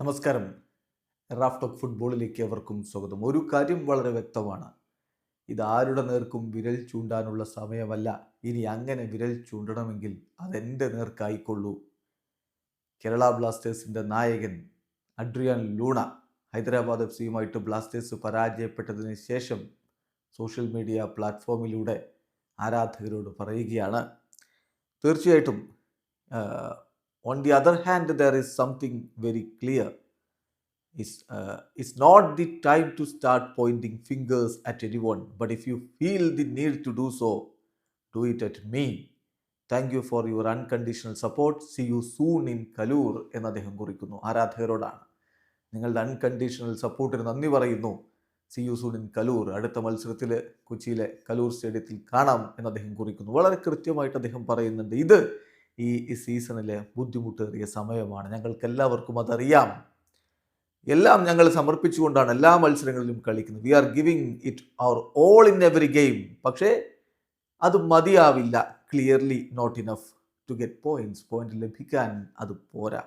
നമസ്കാരം. റാഫ് റാഫ്റ്റോക്ക് ഫുട്ബോളിലേക്ക് അവർക്കും സ്വാഗതം. ഒരു കാര്യം വളരെ വ്യക്തമാണ്. ഇത് ആരുടെ നേർക്കും വിരൽ ചൂണ്ടാനുള്ള സമയമല്ല. ഇനി അങ്ങനെ വിരൽ ചൂണ്ടണമെങ്കിൽ അതെന്റെ നേർക്കായിക്കൊള്ളൂ. കേരള ബ്ലാസ്റ്റേഴ്സിന്റെ നായകൻ അഡ്രിയാൻ ലൂണ ഹൈദരാബാദ് എഫ് സിയുമായിട്ട് ബ്ലാസ്റ്റേഴ്സ് പരാജയപ്പെട്ടതിന് ശേഷം സോഷ്യൽ മീഡിയ പ്ലാറ്റ്ഫോമിലൂടെ ആരാധകരോട് പറയുകയാണ്. തീർച്ചയായിട്ടും on the other hand there is something very clear is uh, it's not the time to start pointing fingers at anyone but if you feel the need to do so do it at me. Thank you for your unconditional support see you soon in Kaloor എന്ന് അദ്ദേഹം കുറിക്കുന്നു. ആരാധകരോടാണ്. നിങ്ങളുടെ unconditional സപ്പോർട്ടിന് നന്ദി പറയുന്നു. See you soon in Kaloor അടുത്ത മത്സരത്തിൽ കൊച്ചിയിലെ കലൂർ സ്റ്റേഡിയത്തിൽ കാണാം എന്ന് അദ്ദേഹം കുറിക്കുന്നു. വളരെ കൃത്യമായിട്ട് അദ്ദേഹം പറയുന്നുണ്ട്. ഇത് ഈ സീസണിലെ ബുദ്ധിമുട്ടേറിയ സമയമാണ്. ഞങ്ങൾക്ക് എല്ലാവർക്കും അതറിയാം. എല്ലാം ഞങ്ങൾ സമർപ്പിച്ചുകൊണ്ടാണ് എല്ലാ മത്സരങ്ങളിലും കളിക്കുന്നത്. We are giving it our all in every game പക്ഷേ അത് മതിയാവില്ല. Clearly not enough to get points point ലഭിക്കാൻ അത് പോരാ.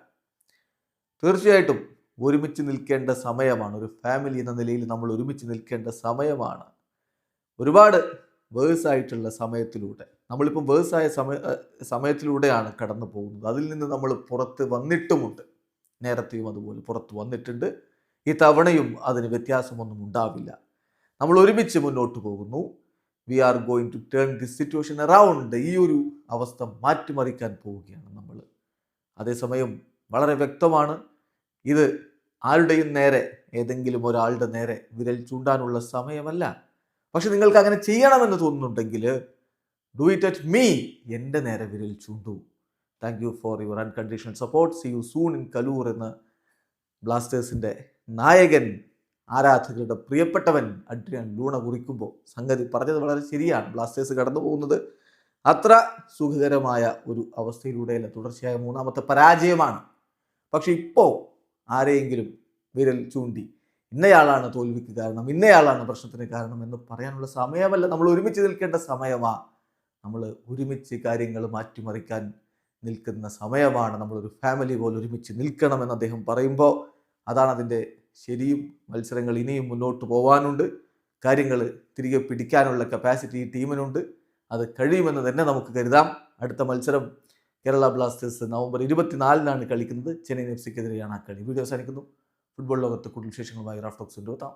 തീർച്ചയായിട്ടും ഒരുമിച്ച് നിൽക്കേണ്ട സമയമാണ്. ഒരു ഫാമിലി എന്ന നിലയിൽ നമ്മൾ ഒരുമിച്ച് നിൽക്കേണ്ട സമയമാണ്. ഒരുപാട് വേഴ്സായിട്ടുള്ള സമയത്തിലൂടെ. നമ്മളിപ്പം വേഴ്സായ സമയ സമയത്തിലൂടെയാണ് കടന്നു പോകുന്നത്. അതിൽ നിന്ന് നമ്മൾ പുറത്ത് വന്നിട്ടുമുണ്ട്. നേരത്തെയും അതുപോലെ പുറത്ത് വന്നിട്ടുണ്ട്. ഈ തവണയും അതിന് വ്യത്യാസമൊന്നും ഉണ്ടാവില്ല. നമ്മൾ ഒരുമിച്ച് മുന്നോട്ട് പോകുന്നു. We are going to turn this situation around ഈ ഒരു അവസ്ഥ മാറ്റിമറിക്കാൻ പോവുകയാണ് നമ്മൾ. അതേസമയം വളരെ വ്യക്തമാണ്. ഇത് ആരുടെയും നേരെ ഏതെങ്കിലും ഒരാളുടെ നേരെ വിരൽ ചൂണ്ടാനുള്ള സമയമല്ല. പക്ഷെ നിങ്ങൾക്ക് അങ്ങനെ ചെയ്യണമെന്ന് തോന്നുന്നുണ്ടെങ്കിൽ ഡു ഇറ്റ് അറ്റ് മീ എന്റെ നേരെ വിരൽ ചൂണ്ടു. Thank you for your unconditional support see you soon in Kaloor എന്ന് ബ്ലാസ്റ്റേഴ്സിന്റെ നായകൻ ആരാധകരുടെ പ്രിയപ്പെട്ടവൻ അഡ്രിയൻ ലൂണ കുറിക്കുമ്പോൾ സംഗതി പറഞ്ഞത് വളരെ ശരിയാണ്. ബ്ലാസ്റ്റേഴ്സ് കടന്നു പോകുന്നത് അത്ര സുഖകരമായ ഒരു അവസ്ഥയിലൂടെയല്ല. തുടർച്ചയായ മൂന്നാമത്തെ പരാജയമാണ്. പക്ഷെ ഇപ്പോൾ ആരെയെങ്കിലും വിരൽ ചൂണ്ടി ഇന്നയാളാണ് തോൽവിക്ക് കാരണം ഇന്നയാളാണ് പ്രശ്നത്തിന് കാരണം എന്ന് പറയാനുള്ള സമയമല്ല. നമ്മൾ ഒരുമിച്ച് നിൽക്കേണ്ട സമയമാ. നമ്മൾ ഒരുമിച്ച് കാര്യങ്ങൾ മാറ്റിമറിക്കാൻ നിൽക്കുന്ന സമയമാണ് നമ്മളൊരു ഫാമിലി പോലെ ഒരുമിച്ച് നിൽക്കണമെന്ന് അദ്ദേഹം പറയുമ്പോൾ അതാണ് അതിന്റെ ശരിയും മത്സരങ്ങൾ ഇനിയും മുന്നോട്ട് പോകാനുണ്ട് കാര്യങ്ങൾ തിരികെ പിടിക്കാനുള്ള കപ്പാസിറ്റി ഈ ടീമിനുണ്ട്. അത് കഴിയുമെന്ന് തന്നെ നമുക്ക് കരുതാം. അടുത്ത മത്സരം കേരള ബ്ലാസ്റ്റേഴ്സ് നവംബർ ഇരുപത്തിനാലിനാണ് കളിക്കുന്നത്. ചെന്നൈ എഫ് സിക്കെതിരെയാണ് ആ കളി. വീഡിയോ അവസാനിക്കുന്നു. ഫുട്ബോൾ ലോകത്ത് കൂടുതൽ വിശേഷങ്ങളുമായി റാഫ്റ്റോക്സ് കൊണ്ടുവെത്താം